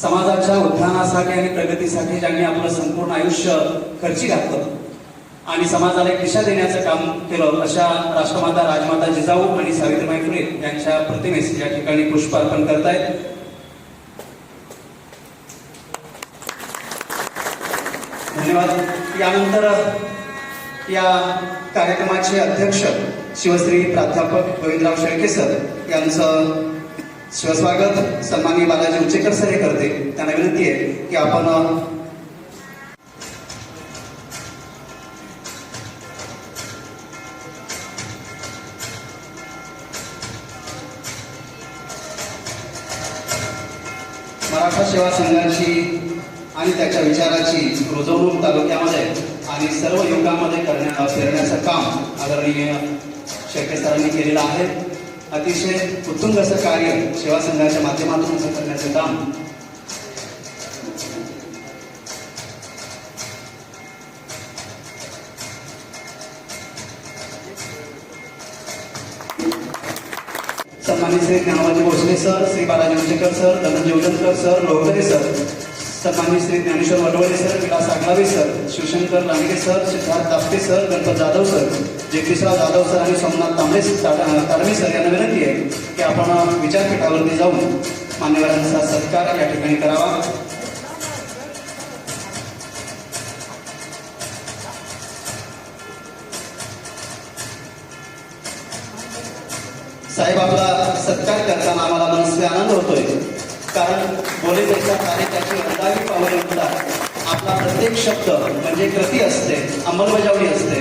समाजाच्या उत्थानासाठी आणि प्रगतीसाठी ज्यांनी आपलं संपूर्ण आयुष्य खर्ची घातलं आणि समाजाला एक दिशा देण्याचं काम केलं अशा राष्ट्रमाता राजमाता जिजाऊ आणि सावित्रीबाई फुले यांच्या प्रतिमेस या ठिकाणी पुष्प अर्पण करतायत. धन्यवाद. यानंतर या कार्यक्रमाचे अध्यक्ष शिवश्री प्राध्यापक गोविंदराव शेळके सर यांचं शिवस्वागत सन्माननीय बालाजी उचेकर सर हे करते. त्यांना विनंती आहे की आपण मराठा सेवा संघाची आणि त्याच्या विचाराची रुजवणूक तालुक्यामध्ये आणि सर्व युगामध्ये करण्या फिरण्याचं काम आदरणीय शेळके सरांनी केलेलं आहे. अतिशय उत्तुंग असं कार्य सेवा संघाच्या माध्यमातून असं करण्याचं काम. सन्मानित Shri Gyanvaji Bhosale sir Shri Balaji Munjekar sir Dhananjay Udankar sir Lohkare sir. सन्मानित Shri Dnyaneshwar Wadwale sir Vilas Aglawe sir Shivshankar Landge sir Siddharth Dapte sir Ganpat Jadhav sir Jagdishrao Jadhav sir आणि सोमनाथ तांबे ताडमी sir यांना विनंती आहे की आपण विचारपीठावरती जाऊन मान्यवरांचा सत्कार या ठिकाणी करावा. साहेब आपला सत्कार करताना आम्हाला मनस्वी आनंद होतोय. कारण बोले त्याच्या कार्य त्याची रंगावी पावले म्हणतात आपला प्रत्येक शब्द म्हणजे कृती असते अंमलबजावणी असते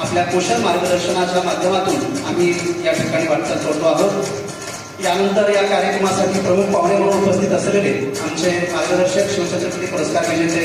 आपल्या कुशल मार्गदर्शनाच्या माध्यमातून आम्ही या ठिकाणी वाटचाल करतो आहोत. यानंतर या कार्यक्रमासाठी प्रमुख पाहुणे म्हणून उपस्थित असलेले आमचे मार्गदर्शक शिवछत्रपती पुरस्कार विजेते